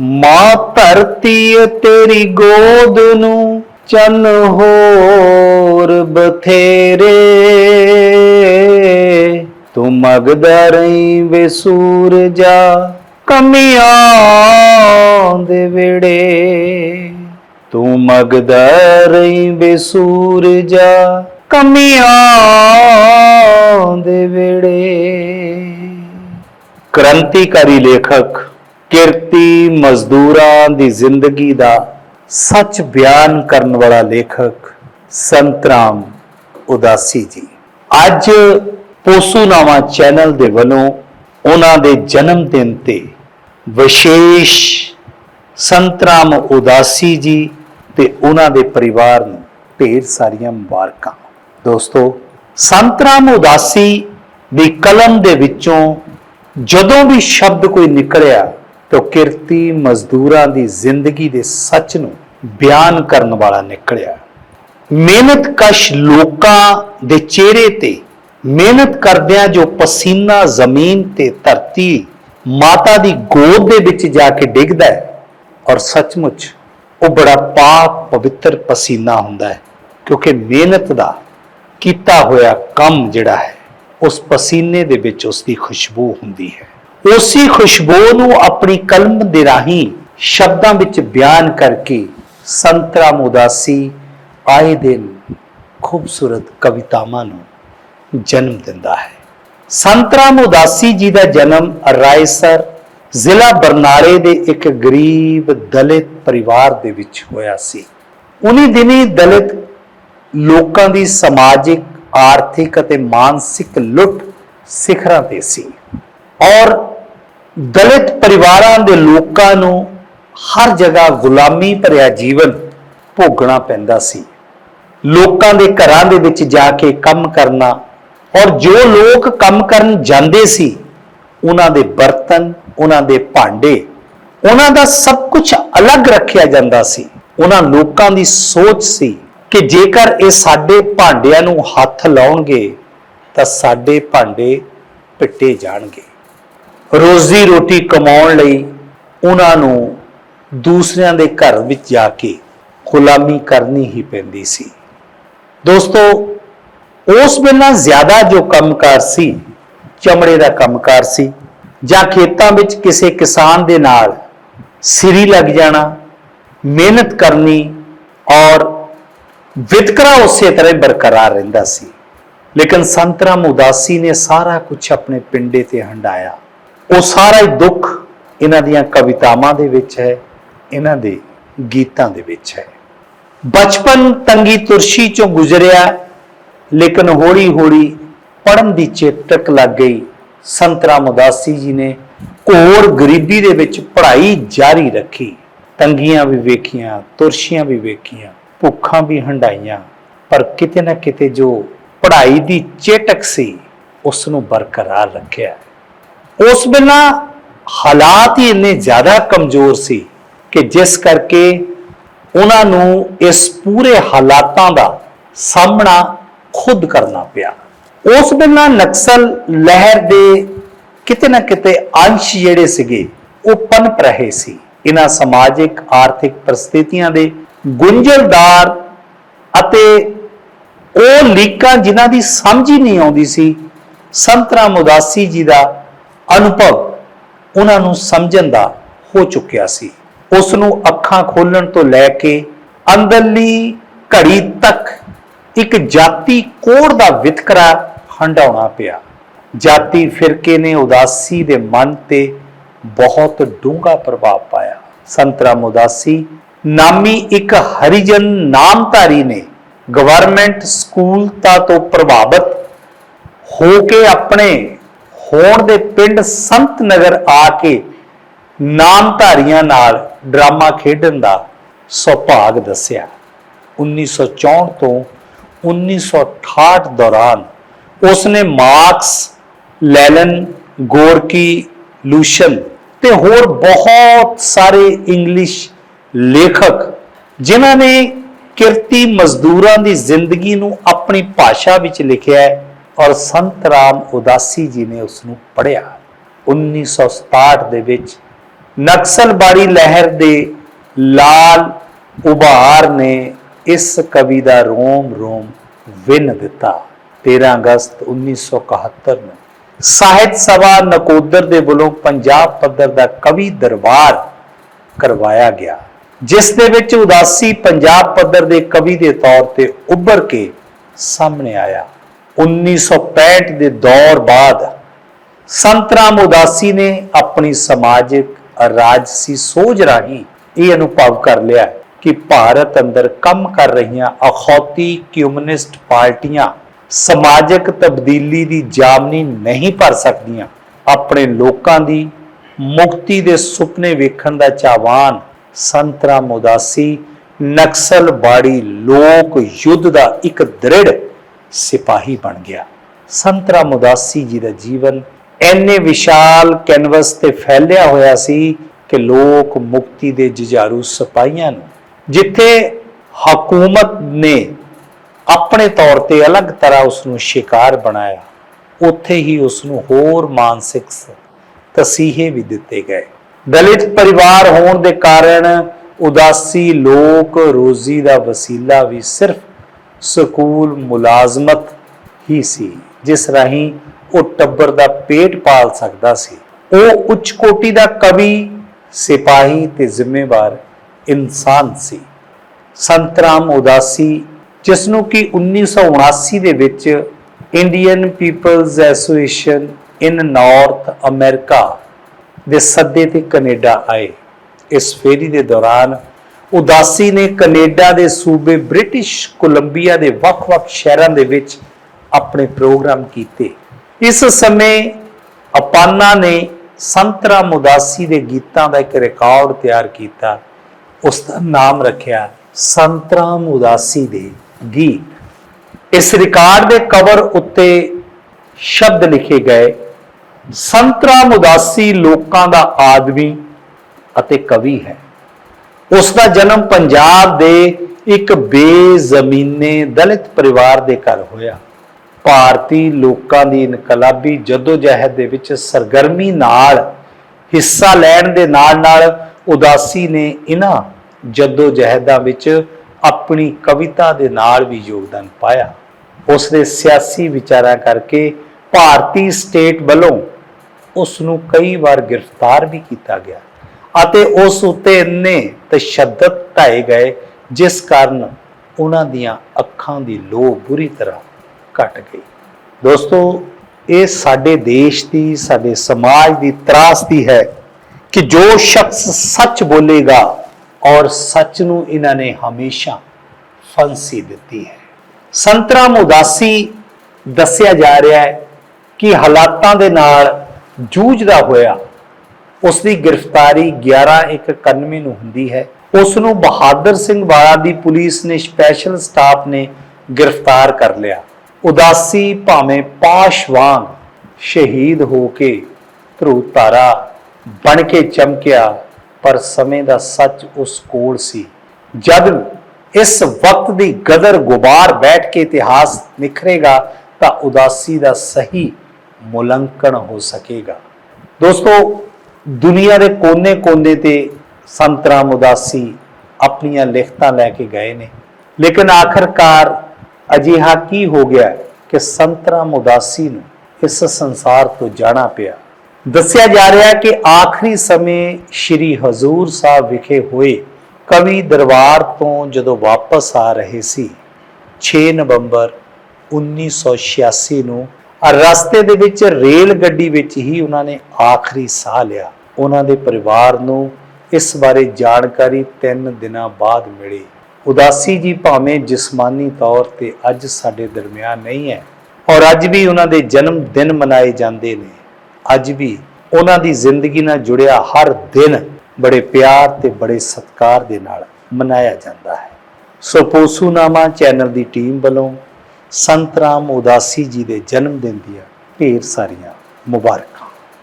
ਮਾਂ ਧਰਤੀ ਤੇਰੀ ਗੋਦ ਨੂੰ, ਚੰਨ ਹੋਰ ਬਥੇਰੇ। ਤੂੰ ਮਗਦਾ ਰਹੀ ਵੇ ਸੂਰਜਾ, ਕਮੀਆਂ ਦੇ ਵੇੜੇ ਤੂੰ ਮਗਦਾ ਰਹੀ ਵੇ ਸੂਰਜਾ, ਕਮੀਆਂ ਦੇ ਵੇੜੇ ਕ੍ਰਾਂਤੀਕਾਰੀ ਲੇਖਕ ਕਿਰਤੀ ਮਜ਼ਦੂਰਾਂ ਦੀ ਜ਼ਿੰਦਗੀ ਦਾ ਸੱਚ ਬਿਆਨ ਕਰਨ ਵਾਲਾ ਲੇਖਕ ਸੰਤਰਾਮ ਉਦਾਸੀ ਜੀ। ਅੱਜ ਪੋਸੂਨਾਮਾ ਚੈਨਲ ਦੇ ਵੱਲੋਂ ਉਹਨਾਂ ਦੇ ਜਨਮ ਦਿਨ ਤੇ ਵਿਸ਼ੇਸ਼ ਸੰਤਰਾਮ ਉਦਾਸੀ ਜੀ ਤੇ ਉਹਨਾਂ ਦੇ ਪਰਿਵਾਰ ਨੂੰ ਢੇਰ ਸਾਰੀਆਂ ਮੁਬਾਰਕਾਂ। ਦੋਸਤੋ ਸੰਤਰਾਮ ਉਦਾਸੀ ਦੀ ਕਲਮ ਦੇ ਵਿੱਚੋਂ ਜਦੋਂ ਵੀ ਸ਼ਬਦ ਕੋਈ ਨਿਕਲਿਆ ਤਾਂ ਕਿਰਤੀ ਮਜ਼ਦੂਰਾਂ ਦੀ ਜ਼ਿੰਦਗੀ ਦੇ ਸੱਚ ਨੂੰ ਬਿਆਨ ਕਰਨ ਵਾਲਾ ਨਿਕਲਿਆ। ਮਿਹਨਤ ਕਸ਼ ਲੋਕਾਂ ਦੇ ਚਿਹਰੇ ਤੇ, ਮਿਹਨਤ ਕਰਦਿਆਂ ਜੋ ਪਸੀਨਾ ਜ਼ਮੀਨ ਤੇ ਧਰਤੀ ਮਾਤਾ ਦੀ ਗੋਦ ਦੇ ਵਿੱਚ ਜਾ ਕੇ ਡਿੱਗਦਾ ਹੈ ਔਰ ਸੱਚਮੁੱਚ ਉਹ ਬੜਾ ਪਾਕ ਪਵਿੱਤਰ ਪਸੀਨਾ ਹੁੰਦਾ ਹੈ, ਕਿਉਂਕਿ ਮਿਹਨਤ ਦਾ ਕੀਤਾ ਹੋਇਆ ਕੰਮ ਜਿਹੜਾ ਹੈ, ਉਸ ਪਸੀਨੇ ਦੇ ਵਿੱਚ ਉਸ ਦੀ ਖੁਸ਼ਬੂ ਹੁੰਦੀ ਹੈ। ਉਸੇ ਖੁਸ਼ਬੂ ਨੂੰ ਆਪਣੀ ਕਲਮ ਦੇ ਰਾਹੀਂ ਸ਼ਬਦਾਂ ਵਿੱਚ ਬਿਆਨ ਕਰਕੇ ਸੰਤਰਾਮ ਉਦਾਸੀ ਆਏ ਦਿਨ ਖੂਬਸੂਰਤ ਕਵਿਤਾਵਾਂ ਨੂੰ ਜਨਮ ਦਿੰਦਾ ਹੈ। ਸੰਤਰਾਮ ਉਦਾਸੀ ਜੀ ਦਾ ਜਨਮ ਰਾਏਸਰ ਜ਼ਿਲ੍ਹਾ ਬਰਨਾਲੇ ਦੇ ਇੱਕ ਗਰੀਬ ਦਲਿਤ ਪਰਿਵਾਰ ਦੇ ਵਿੱਚ ਹੋਇਆ ਸੀ। ਉਨੀ ਦਿਨੀ ਦਲਿਤ ਲੋਕਾਂ ਦੀ ਸਮਾਜਿਕ, ਆਰਥਿਕ ਅਤੇ ਮਾਨਸਿਕ ਲੁੱਟ ਸਿਖਰਾਂ ਤੇ ਸੀ। ਔਰ ਦਲਿਤ ਪਰਿਵਾਰਾਂ ਦੇ ਲੋਕਾਂ ਨੂੰ ਹਰ ਜਗ੍ਹਾ ਗੁਲਾਮੀ ਭਰਿਆ ਜੀਵਨ ਭੋਗਣਾ ਪੈਂਦਾ ਸੀ। ਲੋਕਾਂ ਦੇ ਘਰਾਂ ਦੇ ਵਿੱਚ ਜਾ ਕੇ ਕੰਮ ਕਰਨਾ ਔਰ ਜੋ ਲੋਕ ਕੰਮ ਕਰਨ ਜਾਂਦੇ ਸੀ, ਉਹਨਾਂ ਦੇ ਬਰਤਨ, ਉਹਨਾਂ ਦੇ ਭਾਂਡੇ, ਉਹਨਾਂ ਦਾ ਸਭ ਕੁਝ ਅਲੱਗ ਰੱਖਿਆ ਜਾਂਦਾ ਸੀ। ਉਹਨਾਂ ਲੋਕਾਂ ਦੀ ਸੋਚ ਸੀ ਕਿ ਜੇਕਰ ਇਹ ਸਾਡੇ ਭਾਂਡਿਆਂ ਨੂੰ ਹੱਥ ਲਾਉਣਗੇ ਤਾਂ ਸਾਡੇ ਭਾਂਡੇ ਪਿੱਟੇ ਜਾਣਗੇ। ਰੋਜ਼ੀ ਰੋਟੀ ਕਮਾਉਣ ਲਈ ਉਹਨਾਂ ਨੂੰ ਦੂਸਰਿਆਂ ਦੇ ਘਰ ਵਿੱਚ ਜਾ ਕੇ ਗੁਲਾਮੀ ਕਰਨੀ ਹੀ ਪੈਂਦੀ ਸੀ। ਦੋਸਤੋ, ਉਸ ਵੇਲੇ ਜ਼ਿਆਦਾ ਜੋ ਕੰਮਕਾਰ ਸੀ, ਚਮੜੇ ਦਾ ਕੰਮਕਾਰ ਸੀ, ਜਾਂ ਖੇਤਾਂ ਵਿੱਚ ਕਿਸੇ ਕਿਸਾਨ ਦੇ ਨਾਲ ਸਿਰੀ ਲੱਗ ਜਾਣਾ, ਮਿਹਨਤ ਕਰਨੀ ਔਰ ਵਿਤਕਰਾ ਉਸੇ ਤਰ੍ਹਾਂ ਬਰਕਰਾਰ ਰਹਿੰਦਾ ਸੀ। ਲੇਕਿਨ ਸੰਤਰਾਮ ਉਦਾਸੀ ਨੇ ਸਾਰਾ ਕੁਝ ਆਪਣੇ ਪਿੰਡੇ ਤੇ ਹੰਡਾਇਆ। ਉਹ ਸਾਰਾ ਹੀ ਦੁੱਖ ਇਹਨਾਂ ਦੀਆਂ ਕਵਿਤਾਵਾਂ ਦੇ ਵਿੱਚ ਹੈ, ਇਹਨਾਂ ਦੇ ਗੀਤਾਂ ਦੇ ਵਿੱਚ ਹੈ। ਬਚਪਨ ਤੰਗੀ ਤੁਰਸ਼ੀ ਚੋਂ ਗੁਜ਼ਰਿਆ, ਲੇਕਿਨ ਹੌਲੀ ਹੌਲੀ ਪੜਨ ਦੀ ਚੇਤਕ ਲੱਗ ਗਈ। ਸੰਤਰਾਮ ਉਦਾਸੀ ਜੀ ਨੇ ਘੋਰ ਗਰੀਬੀ ਦੇ ਵਿੱਚ ਪੜ੍ਹਾਈ ਜਾਰੀ ਰੱਖੀ। ਤੰਗੀਆਂ ਵੀ ਵੇਖੀਆਂ, ਤੁਰਸ਼ੀਆਂ ਵੀ ਵੇਖੀਆਂ, ਭੁੱਖਾਂ ਵੀ ਹੰਡਾਈਆਂ ਪਰ ਕਿਤੇ ਨਾ ਕਿਤੇ ਜੋ ਪੜ੍ਹਾਈ ਦੀ ਚੇਟਕ ਸੀ ਉਸ ਨੂੰ ਬਰਕਰਾਰ ਰੱਖਿਆ। ਉਸ ਵੇਲੇ ਹਾਲਾਤ ਹੀ ਇੰਨੇ ਜ਼ਿਆਦਾ ਕਮਜ਼ੋਰ ਸੀ ਕਿ ਜਿਸ ਕਰਕੇ ਉਹਨਾਂ ਨੂੰ ਇਸ ਪੂਰੇ ਹਾਲਾਤਾਂ ਦਾ ਸਾਹਮਣਾ ਖੁਦ ਕਰਨਾ ਪਿਆ। ਉਸ ਵੇਲੇ ਨਕਸਲ ਲਹਿਰ ਦੇ ਕਿਤੇ ਨਾ ਕਿਤੇ ਅੰਸ਼ ਜਿਹੜੇ ਸੀਗੇ, ਉਹ ਪਨਪ ਰਹੇ ਸੀ। ਇਹਨਾਂ ਸਮਾਜਿਕ, ਆਰਥਿਕ ਪਰਿਸਥਿਤੀਆਂ ਦੇ ਗੁੰਝਲਦਾਰ ਅਤੇ ਉਹ ਲੀਕਾਂ ਜਿਨ੍ਹਾਂ ਦੀ ਸਮਝ ਹੀ ਨਹੀਂ ਆਉਂਦੀ ਸੀ, ਸੰਤਰਾਮ ਉਦਾਸੀ ਜੀ ਦਾ ਅਨੁਭਵ ਉਹਨਾਂ ਨੂੰ ਸਮਝਣ ਦਾ ਹੋ ਚੁੱਕਿਆ ਸੀ। ਉਸ ਨੂੰ ਅੱਖਾਂ ਖੋਲਣ ਤੋਂ ਲੈ ਕੇ ਅੰਦਰਲੀ ਘੜੀ ਤੱਕ ਇੱਕ ਜਾਤੀ ਕੋੜ ਦਾ ਵਿਤਕਰਾ ਹੰਡਾਉਣਾ ਪਿਆ। ਜਾਤੀ ਫਿਰਕੇ ਨੇ ਉਦਾਸੀ ਦੇ ਮਨ ਤੇ ਬਹੁਤ ਡੂੰਘਾ ਪ੍ਰਭਾਵ ਪਾਇਆ। ਸੰਤਰਾਮ ਉਦਾਸੀ, ਨਾਮੀ ਇੱਕ ਹਰੀਜਨ ਨਾਮਧਾਰੀ ਨੇ ਗਵਰਨਮੈਂਟ ਸਕੂਲਤਾ ਤੋਂ ਪ੍ਰਭਾਵਿਤ ਹੋ ਕੇ ਆਪਣੇ ਹੋਣ ਦੇ ਪਿੰਡ ਸੰਤ ਨਗਰ ਆ ਕੇ ਨਾਮਧਾਰੀਆਂ ਨਾਲ ਡਰਾਮਾ ਖੇਡਣ ਦਾ ਸੁਭਾਗ ਦੱਸਿਆ। 1964 ਤੋਂ 1968 ਦੌਰਾਨ ਉਸਨੇ ਮਾਰਕਸ, ਲੈਲਨ, ਗੋਰਕੀ, ਲੂਸ਼ਨ ਤੇ ਹੋਰ ਬਹੁਤ ਸਾਰੇ ਇੰਗਲਿਸ਼ ਲੇਖਕ ਜਿਨ੍ਹਾਂ ਨੇ ਕਿਰਤੀ ਮਜ਼ਦੂਰਾਂ ਦੀ ਜ਼ਿੰਦਗੀ ਨੂੰ ਆਪਣੀ ਭਾਸ਼ਾ ਵਿੱਚ ਲਿਖਿਆ ਹੈ ਔਰ ਸੰਤ ਰਾਮ ਉਦਾਸੀ ਜੀ ਨੇ ਉਸ ਨੂੰ ਪੜ੍ਹਿਆ 1967 ਦੇ ਵਿੱਚ ਨਕਸਲਬਾੜੀ ਲਹਿਰ ਦੇ ਲਾਲ ਉਭਾਰ ਨੇ ਇਸ ਕਵੀ ਦਾ ਰੋਮ ਰੋਮ ਵਿੰਨ ਦਿੱਤਾ। 13 ਅਗਸਤ 1971 ਨੂੰ ਸਾਹਿਤ ਸਭਾ ਨਕੋਦਰ ਦੇ ਵੱਲੋਂ ਪੰਜਾਬ ਪੱਧਰ ਦਾ ਕਵੀ ਦਰਬਾਰ ਕਰਵਾਇਆ ਗਿਆ, ਜਿਸ ਦੇ ਵਿੱਚ ਉਦਾਸੀ ਪੰਜਾਬ ਪੱਧਰ ਦੇ ਕਵੀ ਦੇ ਤੌਰ ਤੇ ਉੱਭਰ ਕੇ ਸਾਹਮਣੇ ਆਇਆ। 1965 ਦੇ ਦੌਰ ਬਾਅਦ ਸੰਤਰਾਮ ਉਦਾਸੀ ਨੇ ਆਪਣੀ ਸਮਾਜਿਕ ਰਾਜਸੀ ਸੋਝ ਰਾਹੀਂ ਇਹ ਅਨੁਭਵ ਕਰ ਲਿਆ ਕਿ ਭਾਰਤ ਅੰਦਰ ਕੰਮ ਕਰ ਰਹੀਆਂ ਅਖੌਤੀ ਕਮਿਊਨਿਸਟ ਪਾਰਟੀਆਂ ਸਮਾਜਿਕ ਤਬਦੀਲੀ ਦੀ ਜਾਮਨੀ ਨਹੀਂ ਭਰ ਸਕਦੀਆਂ। ਆਪਣੇ ਲੋਕਾਂ ਦੀ ਮੁਕਤੀ ਦੇ ਸੁਪਨੇ ਵੇਖਣ ਦਾ ਚਾਹਵਾਨ ਸੰਤਰਾਮ ਉਦਾਸੀ ਨਕਸਲਬਾੜੀ ਲੋਕ ਯੁੱਧ ਦਾ ਇੱਕ ਦ੍ਰਿੜ ਸਿਪਾਹੀ ਬਣ ਗਿਆ। ਸੰਤਰਾਮ ਉਦਾਸੀ ਜੀ ਦਾ ਜੀਵਨ ਐਨੇ ਵਿਸ਼ਾਲ ਕੈਨਵਸ ਤੇ ਫੈਲਿਆ ਹੋਇਆ ਸੀ ਕਿ ਲੋਕ ਮੁਕਤੀ ਦੇ ਜੁਝਾਰੂ ਸਿਪਾਹੀਆਂ ਨੂੰ, ਜਿੱਥੇ ਹਕੂਮਤ ਨੇ ਆਪਣੇ ਤੌਰ ਤੇ ਅਲੱਗ ਤਰ੍ਹਾਂ ਉਸ ਨੂੰ ਸ਼ਿਕਾਰ ਬਣਾਇਆ, ਉੱਥੇ ਹੀ ਉਸ ਨੂੰ ਹੋਰ ਮਾਨਸਿਕ ਤਸੀਹੇ ਵੀ ਦਿੱਤੇ ਗਏ। ਦਲਿਤ ਪਰਿਵਾਰ ਹੋਣ ਦੇ ਕਾਰਨ ਉਦਾਸੀ ਲੋਕ ਰੋਜ਼ੀ ਦਾ ਵਸੀਲਾ ਵੀ ਸਿਰਫ ਸਕੂਲ ਮੁਲਾਜ਼ਮਤ ਹੀ ਸੀ, ਜਿਸ ਰਾਹੀਂ ਉਹ ਟੱਬਰ ਦਾ ਪੇਟ ਪਾਲ ਸਕਦਾ ਸੀ। ਉਹ ਉੱਚ ਕੋਟੀ ਦਾ ਕਵੀ, ਸਿਪਾਹੀ ਤੇ ਜ਼ਿੰਮੇਵਾਰ ਇਨਸਾਨ ਸੀ। ਸੰਤਰਾਮ ਉਦਾਸੀ, ਜਿਸ ਨੂੰ ਕਿ 1979 ਦੇ ਵਿੱਚ Indian people's association in North America ਦੇ ਸੱਦੇ ਤੇ ਕੈਨੇਡਾ ਆਏ। ਇਸ ਫੇਰੀ ਦੇ ਦੌਰਾਨ ਉਦਾਸੀ ਨੇ ਕੈਨੇਡਾ ਦੇ ਸੂਬੇ ਬ੍ਰਿਟਿਸ਼ ਕੋਲੰਬੀਆ ਦੇ ਵੱਖ-ਵੱਖ ਸ਼ਹਿਰਾਂ ਦੇ ਵਿੱਚ ਆਪਣੇ ਪ੍ਰੋਗਰਾਮ ਕੀਤੇ। ਇਸ ਸਮੇਂ ਅਪਾਨਾ ਨੇ ਸੰਤਰਾਮ ਉਦਾਸੀ ਦੇ ਗੀਤਾਂ ਦਾ ਇੱਕ ਰਿਕਾਰਡ ਤਿਆਰ ਕੀਤਾ। ਉਸ ਦਾ ਨਾਮ ਰੱਖਿਆ ਸੰਤਰਾਮ ਉਦਾਸੀ ਦੇ ਗੀਤ। ਇਸ ਰਿਕਾਰਡ ਦੇ ਕਵਰ ਉੱਤੇ ਸ਼ਬਦ ਲਿਖੇ ਗਏ ਸੰਤਰਾਮ ਉਦਾਸੀ ਲੋਕਾਂ ਦਾ ਆਦਮੀ ਅਤੇ ਕਵੀ ਹੈ। ਉਸ ਦਾ ਜਨਮ ਪੰਜਾਬ ਦੇ ਇੱਕ ਬੇਜ਼ਮੀਨੇ ਦਲਿਤ ਪਰਿਵਾਰ ਦੇ ਘਰ ਹੋਇਆ। ਭਾਰਤੀ ਲੋਕਾਂ ਦੀ ਇਨਕਲਾਬੀ ਜਦੋਜਹਿਦ ਦੇ ਵਿੱਚ ਸਰਗਰਮੀ ਨਾਲ, ਹਿੱਸਾ ਲੈਣ ਦੇ ਨਾਲ-ਨਾਲ ਉਦਾਸੀ ਨੇ ਇਹਨਾਂ ਜਦੋਜਹਿਦਾਂ ਵਿੱਚ ਆਪਣੀ ਕਵਿਤਾ ਦੇ ਨਾਲ ਵੀ ਯੋਗਦਾਨ ਪਾਇਆ। ਉਸ ਦੇ ਸਿਆਸੀ ਵਿਚਾਰਾਂ ਕਰਕੇ ਭਾਰਤੀ ਸਟੇਟ ਵੱਲੋਂ ਉਸ ਨੂੰ ਕਈ ਵਾਰ ਗ੍ਰਿਫਤਾਰ ਵੀ ਕੀਤਾ ਗਿਆ। ਅਤੇ ਉਸ ਉੱਤੇ ਇੰਨੇ ਤਸ਼ੱਦਦ ਢਾਏ ਗਏ, ਜਿਸ ਕਾਰਨ ਉਹਨਾਂ ਦੀਆਂ ਅੱਖਾਂ ਦੀ ਲੋ ਬੁਰੀ ਤਰ੍ਹਾਂ ਘਟ ਗਈ। ਦੋਸਤੋ, ਇਹ ਸਾਡੇ ਦੇਸ਼ ਦੀ, ਸਾਡੇ ਸਮਾਜ ਦੀ ਤਰਾਸਦੀ ਹੈ ਕਿ ਜੋ ਸ਼ਖਸ ਸੱਚ ਬੋਲੇਗਾ ਔਰ ਸੱਚ ਨੂੰ ਇਹਨਾਂ ਨੇ ਹਮੇਸ਼ਾ ਫਾਂਸੀ ਦਿੱਤੀ ਹੈ। ਸੰਤਰਾ ਉਦਾਸੀ ਦੱਸਿਆ ਜਾ ਰਿਹਾ ਹੈ ਕਿ ਹਾਲਾਤਾਂ ਦੇ ਨਾਲ ਜੂਝਦਾ ਹੋਇਆ ਉਸ ਦੀ ਗ੍ਰਿਫਤਾਰੀ 11/191 ਨੂੰ ਹੁੰਦੀ ਹੈ। ਉਸ ਨੂੰ ਬਹਾਦਰ ਸਿੰਘ ਵਾਲਾ ਦੀ ਪੁਲਿਸ ਨੇ ਸਪੈਸ਼ਲ ਸਟਾਫ ਨੇ ਗ੍ਰਿਫਤਾਰ ਕਰ ਲਿਆ। ਉਦਾਸੀ ਭਾਵੇਂ ਪਾਸ਼ ਵਾਂਗ ਸ਼ਹੀਦ ਹੋ ਕੇ ਧਰੂ ਤਾਰਾ ਬਣ ਕੇ ਚਮਕਿਆ, ਪਰ ਸਮੇਂ ਦਾ ਸੱਚ ਉਸ ਕੋਲ ਸੀ। ਜਦ ਇਸ ਵਕਤ ਦੀ ਗਦਰ ਗੁਬਾਰ ਬੈਠ ਕੇ ਇਤਿਹਾਸ ਨਿਖਰੇਗਾ, ਤਾਂ ਉਦਾਸੀ ਦਾ ਸਹੀ ਮੁਲੰਕਣ ਹੋ ਸਕੇਗਾ। ਦੋਸਤੋ ਦੁਨੀਆ ਦੇ ਕੋਨੇ-ਕੋਨੇ ਤੇ ਸੰਤਰਾਮ ਉਦਾਸੀ ਆਪਣੀਆਂ ਲਿਖਤਾਂ ਲੈ ਕੇ ਗਏ ਨੇ। ਲੇਕਿਨ ਆਖਰਕਾਰ ਅਜਿਹਾ ਕੀ ਹੋ ਗਿਆ ਕਿ ਸੰਤਰਾਮ ਉਦਾਸੀ ਨੂੰ ਇਸ ਸੰਸਾਰ ਤੋਂ ਜਾਣਾ ਪਿਆ। ਦੱਸਿਆ ਜਾ ਰਿਹਾ ਹੈ ਕਿ ਆਖਰੀ ਸਮੇਂ ਸ੍ਰੀ ਹਜ਼ੂਰ ਸਾਹਿਬ ਵਿਖੇ ਹੋਏ ਕਵੀ ਦਰਬਾਰ ਤੋਂ ਜਦੋਂ ਵਾਪਸ ਆ ਰਹੇ ਸੀ 6 ਨਵੰਬਰ 1986 ਨੂੰ ਰਸਤੇ ਦੇ ਵਿੱਚ ਰੇਲ ਗੱਡੀ ਵਿੱਚ ਹੀ ਉਹਨਾਂ ਨੇ ਆਖਰੀ ਸਾਹ ਲਿਆ। ਉਹਨਾਂ ਦੇ ਪਰਿਵਾਰ ਨੂੰ ਇਸ ਬਾਰੇ ਜਾਣਕਾਰੀ 3 ਦਿਨਾਂ ਬਾਅਦ ਮਿਲੀ। ਉਦਾਸੀ ਜੀ ਭਾਵੇਂ ਜਿਸਮਾਨੀ ਤੌਰ ਤੇ ਅੱਜ ਸਾਡੇ ਦਰਮਿਆਨ ਨਹੀਂ ਹੈ, ਔਰ ਅੱਜ ਵੀ ਉਹਨਾਂ ਦੇ ਜਨਮ ਦਿਨ ਮਨਾਏ ਜਾਂਦੇ ਨੇ। ਅੱਜ ਵੀ ਉਹਨਾਂ ਦੀ ਜ਼ਿੰਦਗੀ ਨਾਲ ਜੁੜਿਆ ਹਰ ਦਿਨ ਬੜੇ ਪਿਆਰ ਤੇ ਬੜੇ ਸਤਿਕਾਰ ਦੇ ਨਾਲ ਮਨਾਇਆ ਜਾਂਦਾ ਹੈ। ਸੋ ਪੋਸੂਨਾਮਾ ਚੈਨਲ ਦੀ ਟੀਮ ਵੱਲੋਂ ਸੰਤ ਰਾਮ ਉਦਾਸੀ ਜੀ ਦੇ ਜਨਮ ਦਿਨ ਦੀਆਂ ਢੇਰ ਸਾਰੀਆਂ ਮੁਬਾਰਕਾਂ।